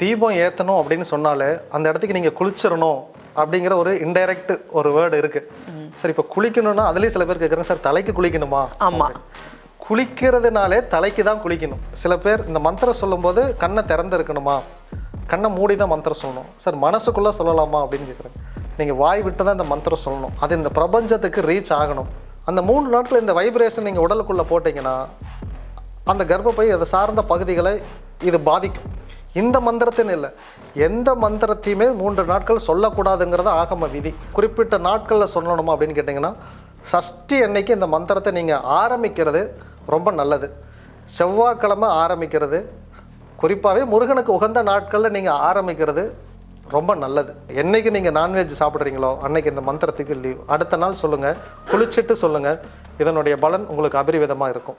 தீபம் ஏற்றணும் அப்படின்னு சொன்னாலே அந்த இடத்துக்கு நீங்கள் குளிச்சிடணும் அப்படிங்கிற ஒரு இன்டைரக்ட் ஒரு வேர்டு இருக்கு. சரி இப்போ குளிக்கணும்னா அதுலேயும் சில பேர் கேட்குறாங்க சார் தலைக்கு குளிக்கணுமா? ஆமா. குளிக்கிறதுனாலே தலைக்கு தான் குளிக்கணும். சில பேர் இந்த மந்திரம் சொல்லும்போது கண்ணை திறந்து இருக்கணுமா கண்ணை மூடி தான் மந்திரம் சொல்லணும். சார் மனசுக்குள்ளே சொல்லலாமா? அப்படின்னு கேட்குறேன் நீங்கள் வாய் விட்டு தான் இந்த மந்திரம் சொல்லணும். அது இந்த பிரபஞ்சத்துக்கு ரீச் ஆகணும். அந்த மூணு நாட்கள் இந்த வைப்ரேஷன் நீங்கள் உடலுக்குள்ளே போட்டிங்கன்னா அந்த கர்ப்பப்பை அதை சார்ந்த பகுதிகளை இது பாதிக்கும். இந்த மந்திரத்தின்னு இல்லை. எந்த மந்திரத்தையுமே மூன்று நாட்கள் சொல்லக்கூடாதுங்கிறது ஆகம விதி. குறிப்பிட்ட நாட்களில் சொல்லணுமா அப்படின்னு கேட்டிங்கன்னா சஷ்டி அன்னைக்கு இந்த மந்திரத்தை நீங்கள் ஆரம்பிக்கிறது ரொம்ப நல்லது. செவ்வாய்க்கிழமை ஆரம்பிக்கிறது குறிப்பாகவே முருகனுக்கு உகந்த நாட்களில் நீங்கள் ஆரம்பிக்கிறது ரொம்ப நல்லது. என்றைக்கு நீங்கள் நான்வெஜ் சாப்பிட்றீங்களோ அன்னைக்கு இந்த மந்திரத்துக்கு லீவ் அடுத்த நாள் சொல்லுங்கள் குளிச்சுட்டு சொல்லுங்கள் இதனுடைய பலன் உங்களுக்கு அபரிவிதமாக இருக்கும்.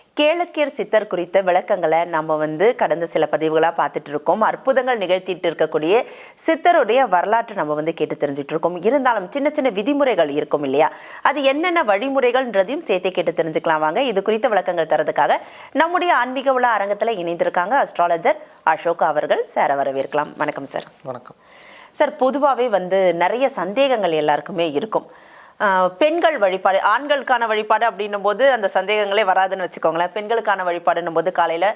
கேளக்கியர் சித்தர் குறித்த விளக்கங்களை நம்ம வந்து கடந்த சில பதிவுகளாக பார்த்துட்டு இருக்கோம் அற்புதங்கள் நிகழ்த்திட்டு இருக்கக்கூடிய சித்தருடைய வரலாற்றை நம்ம வந்து கேட்டு தெரிஞ்சுட்டு இருக்கோம் இருந்தாலும் சின்ன சின்ன விதிமுறைகள் இருக்கும் இல்லையா? அது என்னென்ன வழிமுறைகள்ன்றதையும் சேர்த்து கேட்டு தெரிஞ்சுக்கலாம் வாங்க. இது குறித்த விளக்கங்கள் தரதுக்காக நம்முடைய ஆன்மீக உலா அரங்கத்தில் இணைந்திருக்காங்க அஸ்ட்ராலஜர் அசோக் அவர்கள். சார வரவேற்கலாம். வணக்கம் சார். வணக்கம். சார் பொதுவாகவே வந்து நிறைய சந்தேகங்கள் எல்லாருக்குமே இருக்கும். பெண்கள் வழிபாடு ஆண்களுக்கான வழிபாடு அப்படின்னும் போது அந்த சந்தேகங்களே வராதுன்னு வச்சுக்கோங்களேன். பெண்களுக்கான வழிபாடுன்னும் போது காலையில்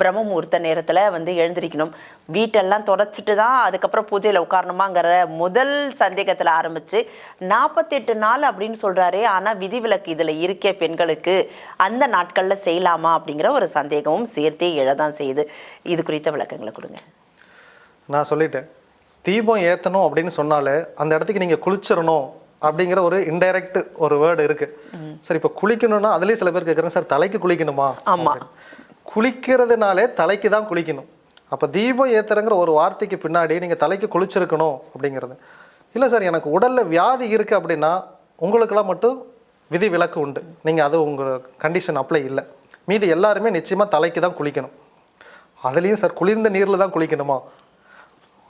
பிரம்ம முகூர்த்த நேரத்தில் வந்து எழுந்திருக்கணும். வீட்டெல்லாம் தொடச்சிட்டு தான் அதுக்கப்புறம் பூஜையில் உட்காரணுமாங்கிற முதல் சந்தேகத்தில் ஆரம்பித்து நாற்பத்தெட்டு நாள் அப்படின்னு சொல்கிறாரே ஆனால் விதிவிலக்கு இதில் இருக்கே பெண்களுக்கு அந்த நாட்களில் செய்யலாமா அப்படிங்கிற ஒரு சந்தேகமும் சேர்த்தே எழதான் செய்யுது. இது குறித்த விளக்கங்களை கொடுங்க. நான் சொல்லிட்டேன். தீபம் ஏற்றணும் அப்படின்னு சொன்னாலே அந்த இடத்துக்கு நீங்கள் குளிச்சிடணும். அப்படிங்கிற ஒரு இன்டைரக்ட் ஒரு வேர்டு இருக்கு. சரி இப்போ குளிக்கணும்னா அதுலேயும் சில பேர் கேட்குறாங்க சார் தலைக்கு குளிக்கணுமா? ஆமா. குளிக்கிறதுனாலே தலைக்கு தான் குளிக்கணும். அப்போ தீபம் ஏத்துறங்கிற ஒரு வார்த்தைக்கு பின்னாடி நீங்கள் தலைக்கு குளிச்சிருக்கணும் அப்படிங்கிறது. இல்லை சார் எனக்கு உடலில் வியாதி இருக்குது அப்படின்னா உங்களுக்கெல்லாம் மட்டும் விதி விலக்கு உண்டு. நீங்கள் அது உங்கள் கண்டிஷன் அப்ளை இல்லை. மீதி எல்லாருமே நிச்சயமாக தலைக்கு தான் குளிக்கணும். அதுலேயும் சார் குளிர்ந்த நீரில் தான் குளிக்கணுமா?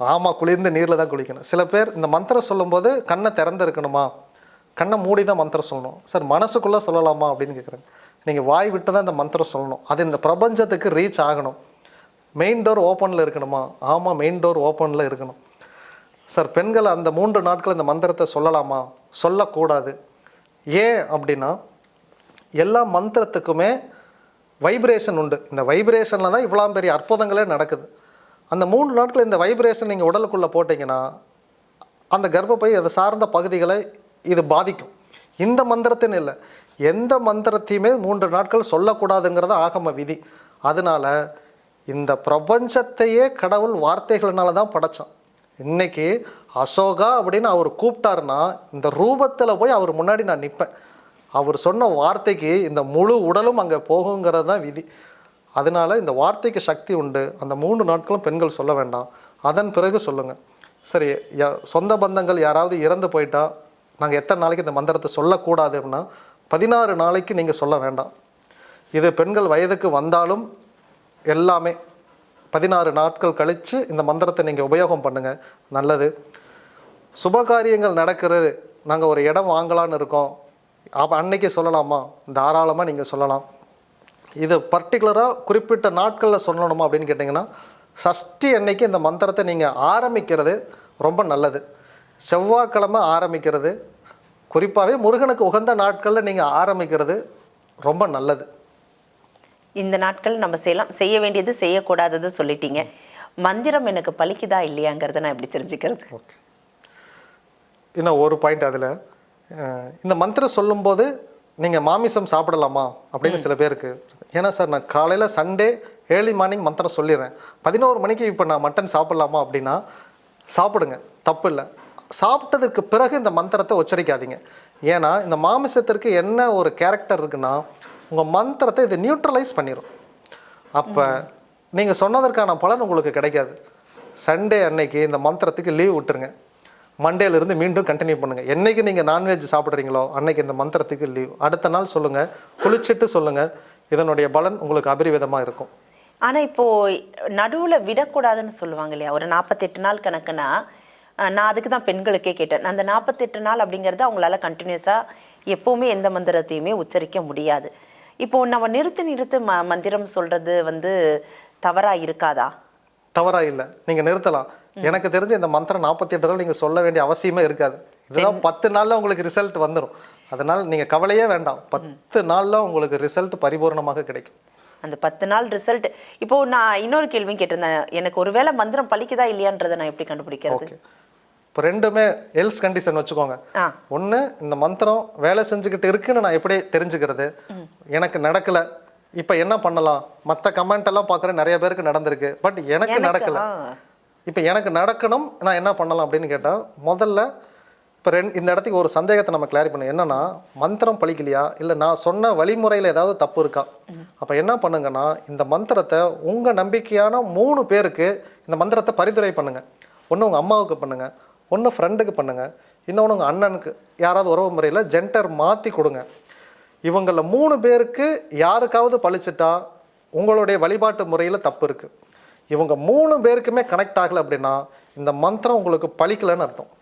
ஆமாம் குளிர்ந்த நீரில் தான் குளிக்கணும். சில பேர் இந்த மந்திரம் சொல்லும்போது கண்ணை திறந்து இருக்கணுமா கண்ணை மூடி தான் மந்திரம் சொல்லணும். சார் மனசுக்குள்ளே சொல்லலாமா? அப்படின்னு கேட்குறேன் நீங்கள் வாய் விட்டு தான் இந்த மந்திரம் சொல்லணும். அது இந்த பிரபஞ்சத்துக்கு ரீச் ஆகணும். மெயின் டோர் ஓப்பனில் இருக்கணுமா? ஆமாம் மெயின் டோர் ஓப்பனில் இருக்கணும். சார் பெண்கள் அந்த மூன்று நாட்கள் இந்த மந்திரத்தை சொல்லலாமா? சொல்லக்கூடாது. ஏன் அப்படின்னா எல்லா மந்திரத்துக்குமே வைப்ரேஷன் உண்டு. இந்த வைப்ரேஷனில் தான் இவ்வளோ பெரிய அற்புதங்களே நடக்குது. அந்த மூணு நாட்கள் இந்த வைப்ரேஷன் நீங்கள் உடலுக்குள்ளே போட்டிங்கன்னா அந்த கர்ப்பப்பை அதை சார்ந்த பகுதிகளை இது பாதிக்கும். இந்த மந்திரத்தின்னு இல்லை. எந்த மந்திரத்தையுமே மூன்று நாட்கள் சொல்லக்கூடாதுங்கிறது ஆகம விதி. அதனால இந்த பிரபஞ்சத்தையே கடவுள் வார்த்தைகளினால தான் படைச்சோம் இன்னைக்கு அசோகா அப்படின்னு அவர் கூப்பிட்டாருன்னா இந்த ரூபத்தில் போய் அவர் முன்னாடி நான் நிற்பேன் அவர் சொன்ன வார்த்தைக்கு இந்த முழு உடலும் அங்கே போகுங்கிறது தான் விதி. அதனால இந்த வார்த்தைக்கு சக்தி உண்டு. அந்த மூன்று நாட்களும் பெண்கள் சொல்ல வேண்டாம். அதன் பிறகு சொல்லுங்கள் சரி சொந்த பந்தங்கள் யாராவது இறந்து போயிட்டா நாங்கள் எத்தனை நாளைக்கு இந்த மந்திரத்தை சொல்லக்கூடாது அப்படின்னா பதினாறு நாளைக்கு நீங்கள் சொல்ல வேண்டாம். இது பெண்கள் வயதுக்கு வந்தாலும் எல்லாமே பதினாறு நாட்கள் கழித்து இந்த மந்திரத்தை நீங்கள் உபயோகம் பண்ணுங்கள் நல்லது. சுபகாரியங்கள் நடக்கிறது. நாங்கள் ஒரு இடம் வாங்கலான்னு இருக்கோம். அப்போ அன்னைக்கு சொல்லலாமா? தாராளமாக நீங்கள் சொல்லலாம். இது பர்டிகுலராக குறிப்பிட்ட நாட்களில் சொல்லணுமா அப்படின்னு கேட்டிங்கன்னா சஷ்டி அன்னைக்கு இந்த மந்திரத்தை நீங்கள் ஆரம்பிக்கிறது ரொம்ப நல்லது. செவ்வாய்க்கிழமை ஆரம்பிக்கிறது குறிப்பாகவே முருகனுக்கு உகந்த நாட்களில் நீங்கள் ஆரம்பிக்கிறது ரொம்ப நல்லது. இந்த நாட்கள் நம்ம செய்யலாம் செய்ய வேண்டியது செய்யக்கூடாதது சொல்லிட்டீங்க. மந்திரம் எனக்கு பலிக்குதா இல்லையாங்கிறத நான் எப்படி தெரிஞ்சுக்கிறது? ஓகே. இன்னும் ஒரு பாயிண்ட் அதில். இந்த மந்திரம் சொல்லும்போது நீங்கள் மாமிசம் சாப்பிடலாமா அப்படின்னு சில பேருக்கு ஏன்னா சார் நான் காலையில் சண்டே ஏர்லி மார்னிங் மந்திரம் சொல்லிடுறேன். பதினோரு மணிக்கு இப்போ நான் மட்டன் சாப்பிடலாமா அப்படின்னா சாப்பிடுங்க. தப்பு இல்லை. சாப்பிட்டதுக்கு பிறகு இந்த மந்திரத்தை உச்சரிக்காதீங்க. ஏன்னா இந்த மாமிசத்திற்கு என்ன ஒரு கேரக்டர் இருக்குன்னா உங்கள் மந்திரத்தை இது நியூட்ரலைஸ் பண்ணிடும் அப்போ நீங்கள் சொன்னதற்கான பலன் உங்களுக்கு கிடைக்காது. சண்டே அன்னைக்கு இந்த மந்திரத்துக்கு லீவ் விட்டுருங்க. மண்டேல இருந்து மீண்டும் கண்டினியூ பண்ணுங்க. என்னைக்கு நீங்கள் நான்வெஜ் சாப்பிட்றீங்களோ அன்னைக்கு இந்த மந்திரத்துக்கு லீவ் அடுத்த நாள் சொல்லுங்கள் குளிச்சுட்டு சொல்லுங்கள் இதனுடைய பலன் உங்களுக்கு அபரிவிதமாக இருக்கும். ஆனா இப்போ நடுவுல விடக்கூடாதுன்னு சொல்லுவாங்க இல்லையா? ஒரு நாற்பத்தெட்டு நாள் கணக்குனா நான் அதுக்கு தான் பெண்களுக்கே கேட்டேன். அந்த நாற்பத்தெட்டு நாள் அப்படிங்கிறது அவங்களால கண்டினியூஸா எப்பவுமே எந்த மந்திரத்தையுமே உச்சரிக்க முடியாது. இப்போ நம்ம நிறுத்து நிறுத்து ம மந்திரம் சொல்றது வந்து தவறா இருக்காதா? தவறா இல்லை. நீங்கள் நிறுத்தலாம். எனக்கு தெரிஞ்ச இந்த மந்திரம் நாற்பத்தி எட்டு நாள் நீங்கள் சொல்ல வேண்டிய அவசியமே இருக்காது. இதெல்லாம் பத்து நாளில் உங்களுக்கு ரிசல்ட் வந்துடும் அதனால் நீங்கள் கவலையே வேண்டாம். பத்து நாளில் உங்களுக்கு ரிசல்ட் பரிபூர்ணமாக கிடைக்கும். அந்த பத்து நாள் ரிசல்ட் இப்போ நான் இன்னொரு கேள்வியும் கேட்டிருந்தேன். எனக்கு ஒருவேளை மந்திரம் பலிக்குதா இல்லையான்றதை நான் எப்படி கண்டுபிடிக்கிறது? இப்போ ரெண்டுமே எல்ஸ் கண்டிஷன் வச்சுக்கோங்க. ஒன்று இந்த மந்திரம் வேலை செஞ்சுக்கிட்டு இருக்குன்னு நான் எப்படி தெரிஞ்சுக்கிறது? எனக்கு நடக்கல. இப்போ என்ன பண்ணலாம்? மற்ற கமெண்ட் எல்லாம் பார்க்குற நிறைய பேருக்கு நடந்திருக்கு. பட் எனக்கு நடக்கல. இப்போ எனக்கு நடக்கணும். நான் என்ன பண்ணலாம் அப்படின்னு கேட்டால் முதல்ல இப்போ ரெண்டு இந்த இடத்துக்கு ஒரு சந்தேகத்தை நம்ம கிளாரி பண்ணணும் என்னன்னா மந்திரம் பழிக்கலையா? இல்லை நான் சொன்ன வழிமுறையில் ஏதாவது தப்பு இருக்கா? அப்போ என்ன பண்ணுங்கன்னா இந்த மந்திரத்தை உங்கள் நம்பிக்கையான மூணு பேருக்கு இந்த மந்திரத்தை பரிந்துரை பண்ணுங்கள் ஒன்று உங்கள் அம்மாவுக்கு பண்ணுங்கள் ஒன்று ஃப்ரெண்டுக்கு பண்ணுங்கள் இன்னொன்று உங்கள் அண்ணனுக்கு. யாராவது உறவு முறையில் ஜென்டர் மாற்றி கொடுங்க. இவங்களில் மூணு பேருக்கு யாருக்காவது பழிச்சிட்டா உங்களுடைய வழிபாட்டு முறையில் தப்பு இருக்குது இவங்க மூணு பேருக்குமே கனெக்ட் ஆகலை அப்படின்னா இந்த மந்திரம் உங்களுக்கு பழிக்கலைன்னு அர்த்தம்.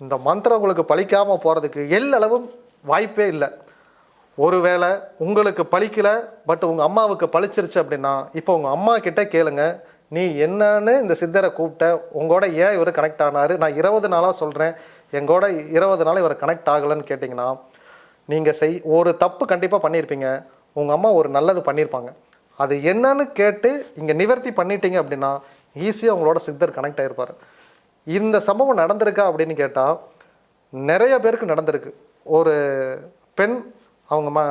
இந்த மந்திரம் உங்களுக்கு பழிக்காமல் போகிறதுக்கு எல்லளவும் வாய்ப்பே இல்லை. ஒருவேளை உங்களுக்கு பழிக்கலை பட் உங்கள் அம்மாவுக்கு பழிச்சிருச்சு அப்படின்னா இப்போ உங்கள் அம்மா கிட்ட கேளுங்க. நீ என்னன்னு இந்த சித்தரை கூப்பிட்ட உங்களோட ஏன் இவர் கனெக்ட் ஆனார்? நான் இருபது நாளாக சொல்கிறேன் எங்கூட இருபது நாள் இவர் கனெக்ட் ஆகலைன்னு கேட்டிங்கன்னா நீங்கள் செய் ஒரு தப்பு கண்டிப்பாக பண்ணியிருப்பீங்க உங்கள் அம்மா ஒரு நல்லது பண்ணியிருப்பாங்க அது என்னன்னு கேட்டு இங்கே நிவர்த்தி பண்ணிட்டீங்க அப்படின்னா ஈஸியாக உங்களோட சித்தர் கனெக்ட் ஆகிருப்பார் இந்த சம்பவம் நடந்திருக்கா அப்படின்னு கேட்டால் நிறைய பேருக்கு நடந்திருக்கு. ஒரு பெண் அவங்க ம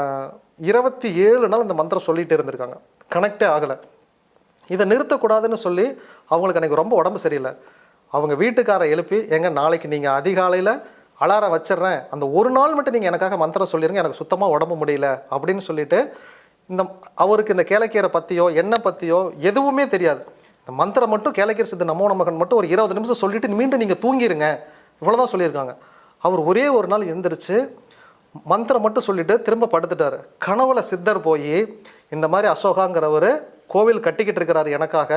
இருபத்தி ஏழு நாள் இந்த மந்திரம் சொல்லிகிட்டே இருந்திருக்காங்க. கனெக்டே ஆகலை. இதை நிறுத்தக்கூடாதுன்னு சொல்லி அவங்களுக்கு அன்றைக்கி ரொம்ப உடம்பு சரியில்லை. அவங்க வீட்டுக்காரை எழுப்பி எங்க நாளைக்கு நீங்கள் அதிகாலையில் அலாரம் வச்சிடுறேன். அந்த ஒரு நாள் மட்டும் நீங்கள் எனக்காக மந்திரம் சொல்லிடுங்க எனக்கு சுத்தமாக உடம்பு முடியல. அப்படின்னு சொல்லிட்டு இந்த அவருக்கு இந்த கேளக்கீரை பற்றியோ என்ன பற்றியோ எதுவுமே தெரியாது. இந்த மந்திரம் மட்டும் கேளக்கீரை சித்த நமோ நமகன் மட்டும் ஒரு இருபது நிமிஷம் சொல்லிட்டு மீண்டும் நீங்கள் தூங்கிடுங்க இவ்வளோதான் சொல்லியிருக்காங்க. அவர் ஒரே ஒரு நாள் எந்திரிச்சு மந்திரம் மட்டும் சொல்லிட்டு திரும்ப படுத்துட்டாரு. கனவுல சித்தர் போய் இந்த மாதிரி அசோகாங்கிறவர் கோவில் கட்டிக்கிட்டு இருக்கிறாரு எனக்காக.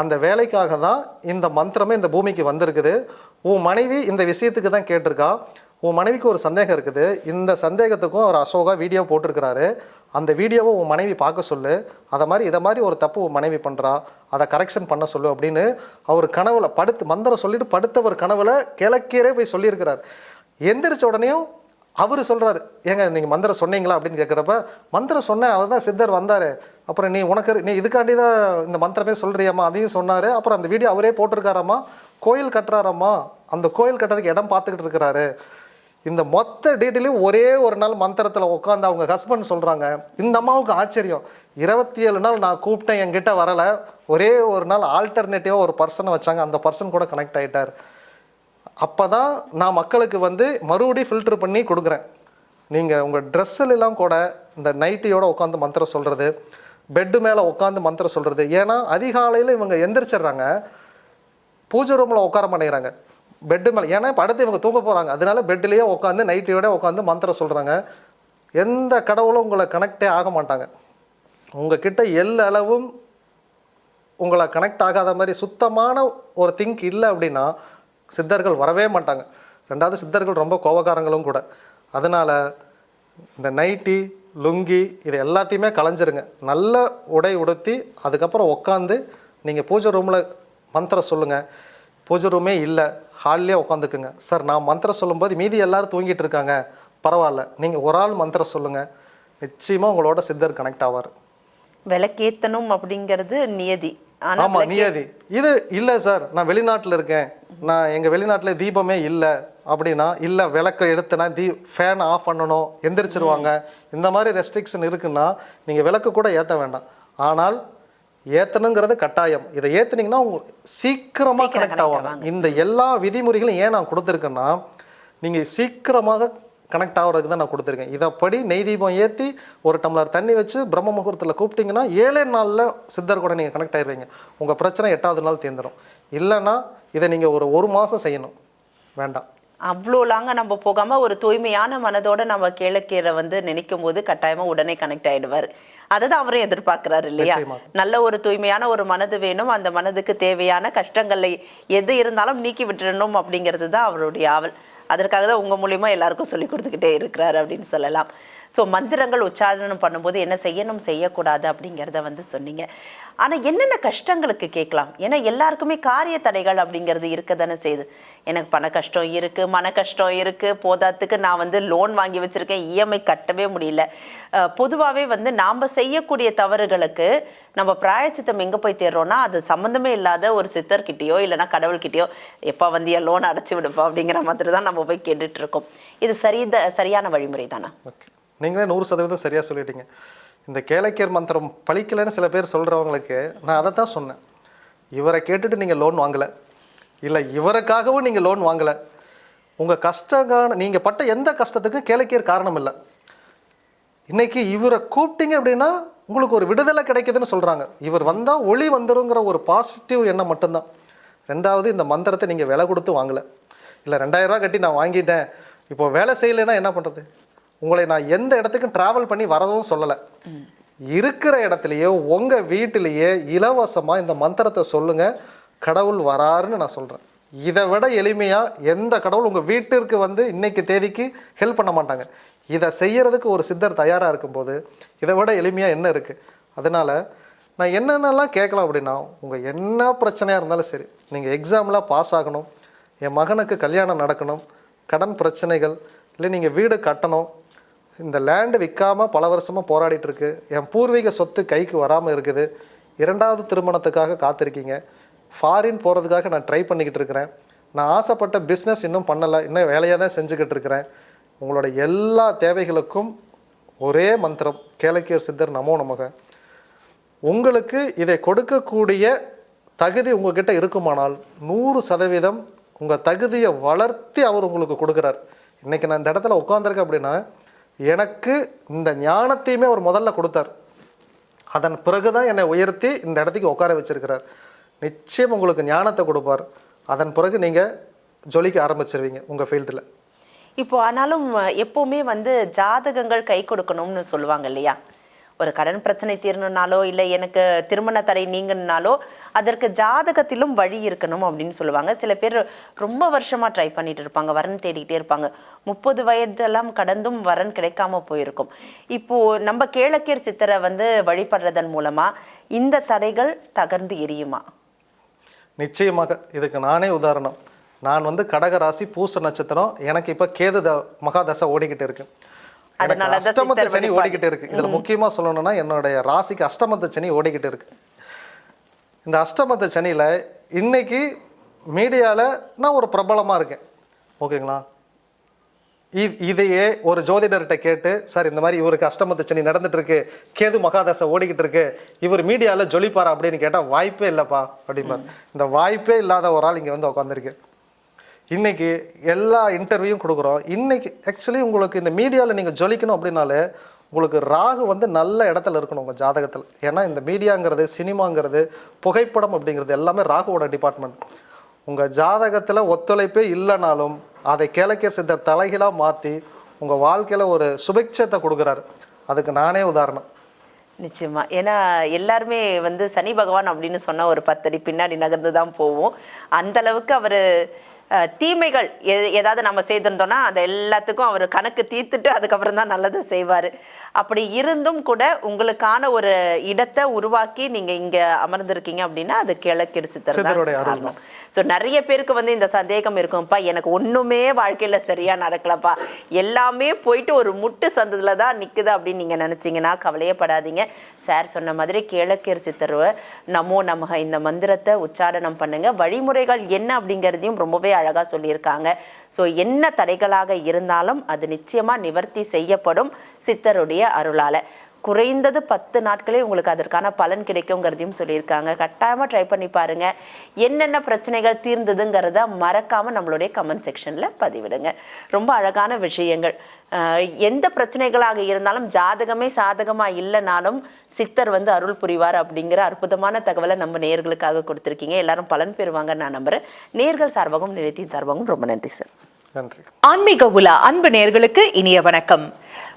அந்த வேலைக்காக தான் இந்த மந்திரமே இந்த பூமிக்கு வந்திருக்குது. உன் மனைவி இந்த விஷயத்துக்கு தான் கேட்டிருக்கா. உன் மனைவிக்கு ஒரு சந்தேகம் இருக்குது. இந்த சந்தேகத்துக்கும் அவர் அசோகா வீடியோ போட்டிருக்கிறாரு. அந்த வீடியோவை உன் மனைவி பார்க்க சொல்லு. அதை மாதிரி இதை மாதிரி ஒரு தப்பு உன் மனைவி பண்ணுறா அதை கரெக்ஷன் பண்ண சொல்லு அப்படின்னு அவர் கனவுல படுத்து மந்திரம் சொல்லிட்டு படுத்தவர் கனவுல கிழக்கீரே போய் சொல்லியிருக்கிறார். எந்திரிச்ச உடனேயும் அவர் சொல்கிறாரு ஏங்க நீங்கள் மந்திரம் சொன்னீங்களா? அப்படின்னு கேட்குறப்ப மந்திரம் சொன்னேன் அவர் தான் சித்தர் வந்தார். அப்புறம் நீ உனக்கு நீ இதுக்காண்டி தான் இந்த மந்திரமே சொல்கிறியாம்மா அதையும் சொன்னார். அப்புறம் அந்த வீடியோ அவரே போட்டிருக்காராம்மா? கோயில் கட்டுறாராம்மா? அந்த கோயில் கட்டுறதுக்கு இடம் பார்த்துக்கிட்டு இருக்கிறாரு. இந்த மொத்த டீட்டெயிலையும் ஒரே ஒரு நாள் மந்திரத்தில் உட்காந்து அவங்க ஹஸ்பண்ட் சொல்கிறாங்க இந்த அம்மாவுக்கு ஆச்சரியம். இருபத்தி ஏழு நாள் நான் கூப்பிட்டேன் என்கிட்ட வரலை. ஒரே ஒரு நாள் ஆல்டர்னேட்டிவாக ஒரு பர்சனை வச்சாங்க. அந்த பர்சன் கூட கனெக்ட் ஆகிட்டார் அப்போ தான் நான் மக்களுக்கு வந்து மறுபடியும் ஃபில்டர் பண்ணி கொடுக்குறேன். நீங்கள் உங்கள் ட்ரெஸ்ஸிலெல்லாம் கூட இந்த நைட்டியோட உட்காந்து மந்திரம் சொல்கிறது பெட்டு மேலே உட்காந்து மந்திரம் சொல்கிறது ஏன்னா அதிகாலையில் இவங்க எந்திரிச்சிடுறாங்க. பூஜை ரூமில் உட்கார மாட்டேங்கிறாங்க. பெட்டு மேலே ஏன்னா இப்போ அடுத்து இவங்க தூங்க போகிறாங்க அதனால பெட்லேயே உட்காந்து நைட்டியோட உட்காந்து மந்திரம் சொல்கிறாங்க எந்த கடவுளும் உங்களை கனெக்டே ஆக மாட்டாங்க. உங்கள் கிட்ட எல்லளவும் உங்களை கனெக்ட் ஆகாத மாதிரி சுத்தமான ஒரு திங்க் இல்லை அப்படின்னா சித்தர்கள் வரவே மாட்டாங்க. ரெண்டாவது சித்தர்கள் ரொம்ப கோபக்காரங்களும் கூட. அதனால் இந்த நைட்டி லுங்கி இது எல்லாத்தையுமே களைஞ்சிருங்க. நல்ல உடை உடுத்தி அதுக்கப்புறம் உட்காந்து நீங்கள் பூஜை ரூமில் மந்திரம் சொல்லுங்கள் பூஜை ரூமே இல்லை. ஹால்லே உட்காந்துக்குங்க சார் நான் மந்திரம் சொல்லும்போது மீதி எல்லாரும் தூங்கிட்டு இருக்காங்க. பரவாயில்ல. நீங்கள் ஒரு ஆள் மந்திரம் சொல்லுங்கள் நிச்சயமாக உங்களோட சித்தர் கனெக்ட் ஆவார். விளக்கேத்தணும் அப்படிங்கிறது நியதி. ஆனா ஆமா நியதி. இது இல்ல சார் நான் வெளிநாட்டுல இருக்கேன். நான் எங்க வெளிநாட்டுல தீபமே இல்ல அப்படின்னா இல்ல விளக்க எடுத்தனா தீ ஃபேன் ஆஃப் பண்ணணும் எந்திரிச்சிருவாங்க. இந்த மாதிரி ரெஸ்ட்ரிக்ஷன் இருக்குன்னா நீங்க விளக்கு கூட ஏத்த வேண்டாம். ஆனால் ஏத்தணுங்கிறது கட்டாயம். இதை ஏத்துனீங்கன்னா உங்க சீக்கிரமா சீக்கிரம் கனெக்ட் ஆவாங்க இந்த எல்லா விதிமுறைகளும் ஏன் நான் கொடுத்துருக்கேன்னா நீங்க சீக்கிரமாக கனெக்ட் ஆகிறதுக்கு தான் நான் கொடுத்துருக்கேன். இதைப்படி நெய் தீபம் ஏற்றி ஒரு டம்ளர் தண்ணி வச்சு பிரம்ம முகூர்த்தத்தில் கூப்பிட்டீங்கன்னா ஏழே நாளில் சித்தர் கூட நீங்கள் கனெக்ட் ஆயிடுவீங்க உங்கள் பிரச்சனை எட்டாவது நாள் தீர்ந்துடும் இல்லைன்னா இதை நீங்கள் ஒரு ஒரு மாதம் செய்யணும். வேண்டாம். அவ்வளோ லாங்க நம்ம போகாம ஒரு தூய்மையான மனதோட நம்ம கேளக்கீரை வந்து நினைக்கும் போது கட்டாயமா உடனே கனெக்ட் ஆயிடுவார். அதை தான் அவரும் எதிர்பார்க்கிறாரு இல்லையா. நல்ல ஒரு தூய்மையான ஒரு மனது வேணும். அந்த மனதுக்கு தேவையான கஷ்டங்களை எது இருந்தாலும் நீக்கி விட்டுறணும் அப்படிங்கிறது தான் அவருடைய ஆவல். அதற்காக தான் உங்கள் மூலிமா எல்லாருக்கும் சொல்லி கொடுத்துக்கிட்டே இருக்கிறாரு அப்படின்னு சொல்லலாம். ஸோ மந்திரங்கள் உச்சாரணம் பண்ணும்போது என்ன செய்யணும் செய்யக்கூடாது அப்படிங்கிறத வந்து சொன்னீங்க. ஆனால் என்னென்ன கஷ்டங்களுக்கு கேட்கலாம்? ஏன்னா எல்லாருக்குமே காரிய தடைகள் அப்படிங்கிறது இருக்க தானே செய்யுது. எனக்கு பண கஷ்டம் இருக்குது மன கஷ்டம் இருக்குது போதாத்துக்கு நான் வந்து லோன் வாங்கி வச்சுருக்கேன் இஎம்ஐ கட்டவே முடியல. பொதுவாகவே வந்து நாம் செய்யக்கூடிய தவறுகளுக்கு நம்ம பிராயச்சித்தம் எங்கே போய் தேர்றோம்னா அது சம்மந்தமே இல்லாத ஒரு சித்தர்கிட்டயோ இல்லைன்னா கடவுள்கிட்டயோ எப்போ வந்து என் லோன் அடைச்சி விடுப்பா அப்படிங்கிற மாதிரி தான் நம்ம போய் கேட்டுட்டு இருக்கோம் இது சரி சரியான வழிமுறை தானே ஓகே. நீங்களே நூறு சதவீதம் சரியாக சொல்லிட்டீங்க. இந்த கேளக்கியர் மந்திரம் பழிக்கலைன்னு சில பேர் சொல்கிறவங்களுக்கு நான் அதை தான் சொன்னேன். இவரை கேட்டுட்டு நீங்கள் லோன் வாங்கலை. இல்லை இவருக்காகவும் நீங்கள் லோன் வாங்கலை. உங்கள் கஷ்டங்கான நீங்கள் பட்ட எந்த கஷ்டத்துக்கும் கேளக்கியர் காரணம் இல்லை. இன்றைக்கி இவரை கூப்பிட்டீங்க அப்படின்னா உங்களுக்கு ஒரு விடுதலை கிடைக்குதுன்னு சொல்கிறாங்க இவர் வந்தால் ஒளி வந்துருங்கிற ஒரு பாசிட்டிவ் எண்ணம் மட்டும்தான். ரெண்டாவது இந்த மந்திரத்தை நீங்கள் விலை கொடுத்து வாங்கலை. இல்லை ரெண்டாயிரரூவா கட்டி நான் வாங்கிட்டேன். இப்போ வேலை செய்யலைன்னா என்ன பண்ணுறது உங்களை நான் எந்த இடத்துக்கும் ட்ராவல் பண்ணி வரவும் சொல்லலை. இருக்கிற இடத்துலையே உங்கள் வீட்டிலேயே இலவசமாக இந்த மந்திரத்தை சொல்லுங்கள் கடவுள் வராருன்னு நான் சொல்கிறேன் இதை விட எளிமையாக எந்த கடவுள் உங்கள் வீட்டிற்கு வந்து இன்னைக்கு தேதிக்கு ஹெல்ப் பண்ண மாட்டாங்க. இதை செய்கிறதுக்கு ஒரு சித்தர் தயாராக இருக்கும்போது இதை விட எளிமையாக என்ன இருக்குது அதனால் நான் என்னென்னலாம் கேட்கலாம் அப்படின்னா உங்கள் என்ன பிரச்சனையாக இருந்தாலும் சரி நீங்கள் எக்ஸாம்லாம் பாஸ் ஆகணும் என் மகனுக்கு கல்யாணம் நடக்கணும் கடன் பிரச்சனைகள் இல்லை நீங்கள் வீடு கட்டணும் இந்த லேண்டு விற்காம பல வருஷமாக போராடிட்டுருக்கு என் பூர்வீக சொத்து கைக்கு வராமல் இருக்குது இரண்டாவது திருமணத்துக்காக காத்திருக்கீங்க ஃபாரின் போகிறதுக்காக நான் ட்ரை பண்ணிக்கிட்டு இருக்கிறேன் நான் ஆசைப்பட்ட பிஸ்னஸ் இன்னும் பண்ணலை இன்னும் வேலையாக தான் செஞ்சுக்கிட்டு இருக்கிறேன் உங்களோட எல்லா தேவைகளுக்கும் ஒரே மந்திரம் கேளக்கியர் சித்தர் நமோ நமக. உங்களுக்கு இதை கொடுக்கக்கூடிய தகுதி உங்ககிட்ட இருக்குமானால் நூறு சதவீதம் உங்கள் தகுதியை வளர்த்தி அவர் உங்களுக்கு கொடுக்குறார். இன்னைக்கு நான் இந்த இடத்துல உட்காந்துருக்கேன் அப்படின்னா எனக்கு இந்த ஞானத்தையுமே அவர் முதல்ல கொடுத்தார். அதன் பிறகு தான் என்னை உயர்த்தி இந்த இடத்துக்கு உட்கார வச்சிருக்கிறார். நிச்சயம் உங்களுக்கு ஞானத்தை கொடுப்பார். அதன் பிறகு நீங்கள் ஜொலிக்க ஆரம்பிச்சிருவீங்க உங்கள் ஃபீல்டில் இப்போ ஆனாலும் எப்போவுமே வந்து ஜாதகங்கள் கை கொடுக்கணும்னு சொல்லுவாங்க இல்லையா? ஒரு கடன் பிரச்சனை தீரணும்னாலோ இல்லை எனக்கு திருமண தடை நீங்கணும்னாலோ அதற்கு ஜாதகத்திலும் வழி இருக்கணும் அப்படின்னு சொல்லுவாங்க. சில பேர் ரொம்ப வருஷமாக ட்ரை பண்ணிட்டு இருப்பாங்க வரன் தேடிக்கிட்டே இருப்பாங்க. முப்பது வயதெல்லாம் கடந்தும் வரன் கிடைக்காம போயிருக்கும். இப்போது நம்ம கேளக்கீர் சித்தரை வந்து வழிபடுறதன் மூலமாக இந்த தடைகள் தகர்ந்து எரியுமா? நிச்சயமாக இதுக்கு நானே உதாரணம். நான் வந்து கடக ராசி பூச நட்சத்திரம் எனக்கு இப்போ கேது த மகாதசை ஓடிக்கிட்டு இருக்கு. எனக்கு அஷ்டமத்து சனி. ஓடிக்கிட்டு இருக்கு. இதுல முக்கியமா சொல்லணும்னா என்னுடைய ராசிக்கு அஷ்டமத்து சனி ஓடிக்கிட்டு இருக்கு. இந்த அஷ்டமத்து சனியில இன்னைக்கு மீடியால நான் ஒரு பிரபலமா இருக்கேன். ஓகேங்களா? இதையே ஒரு ஜோதிடர்கிட்ட கேட்டு சார் இந்த மாதிரி இவருக்கு அஷ்டமத்து சனி நடந்துட்டு இருக்கு. கேது மகாதசை ஓடிக்கிட்டு இருக்கு. இவர் மீடியால ஜொலிப்பாரா? அப்படின்னு கேட்டா வாய்ப்பே இல்லப்பா. அப்படிம்பார். இந்த வாய்ப்பே இல்லாத ஒரு ஆள் இங்க வந்து உட்காந்துருக்கு இன்னைக்கு எல்லா இன்டர்வியூவும் கொடுக்குறோம். இன்னைக்கு ஆக்சுவலி உங்களுக்கு இந்த மீடியாவில் நீங்கள் ஜொலிக்கணும் அப்படின்னாலே உங்களுக்கு ராகு வந்து நல்ல இடத்துல இருக்கணும் உங்கள் ஜாதகத்தில். ஏன்னா இந்த மீடியாங்கிறது சினிமாங்கிறது புகைப்படம் அப்படிங்கிறது எல்லாமே ராகுவோட டிபார்ட்மெண்ட் உங்கள் ஜாதகத்தில் ஒத்துழைப்பே இல்லைனாலும் அதை கிழக்கிய சித்தர் தலைகீழாக மாற்றி உங்கள் வாழ்க்கையில் ஒரு சுபிக்ஷத்தை கொடுக்குறாரு. அதுக்கு நானே உதாரணம். நிச்சயமா. ஏன்னா எல்லாருமே வந்து சனி பகவான் அப்படின்னு சொன்னால் ஒரு பத்தடி பின்னாடி நகர்ந்து தான் போவோம். அந்த அளவுக்கு அவர் தீமைகள் எ- ஏதாவது நம்ம செய்திருந்தோம்னா அது எல்லாத்துக்கும் அவர் கணக்கு தீர்த்துட்டு அதுக்கப்புறம் தான் நல்லதை செய்வார். அப்படி இருந்தும் கூட உங்களுக்கான ஒரு இடத்தை உருவாக்கி நீங்க இங்க அமர்ந்திருக்கீங்க அப்படின்னா அது கிழக்கிடு சித்தர் ஸோ நிறைய பேருக்கு வந்து இந்த சந்தேகம் இருக்கும்ப்பா எனக்கு ஒண்ணுமே வாழ்க்கையில சரியா நடக்கலப்பா. எல்லாமே போயிட்டு ஒரு முட்டு சந்ததுல தான் நிக்குது அப்படின்னு நீங்க நினைச்சீங்கன்னா கவலையே படாதீங்க. சார் சொன்ன மாதிரி கிழக்கேர் சித்தருவ நமோ நமக இந்த மந்திரத்தை உச்சாரணம் பண்ணுங்க. வழிமுறைகள் என்ன அப்படிங்கிறதையும் ரொம்பவே அழகாக சொல்லியிருக்காங்க. ஸோ என்ன தடைகளாக இருந்தாலும் அது நிச்சயமாக நிவர்த்தி செய்யப்படும் சித்தருடைய அருளால். குறைந்தது பத்து நாட்களே உங்களுக்கு அதற்கான பலன் கிடைக்குங்கிறதையும் சொல்லியிருக்காங்க. கட்டாயமாக ட்ரை பண்ணி பாருங்க. என்னென்ன பிரச்சனைகள் தீர்ந்ததுங்கிறத மறக்காமல் நம்மளுடைய கமெண்ட் செக்ஷனில் பதிவிடுங்க. ரொம்ப அழகான விஷயங்கள். எந்த பிரச்சனைகளாக இருந்தாலும் ஜாதகமே சாதகமா இல்லைனாலும் சித்தர் வந்து அருள் புரிவார் அப்படிங்கிற அற்புதமான தகவலை நம்ம நேர்களுக்காக கொடுத்துருக்கீங்க. எல்லாரும் பலன் பெறுவாங்க நான் நம்புறேன். நேர்கள் சார்பாகவும் நிலையத்தின் சார்பாகவும் ரொம்ப நன்றி சார். நன்றி. ஆன்மீக உலா அன்பு நேர்களுக்கு இனிய வணக்கம்.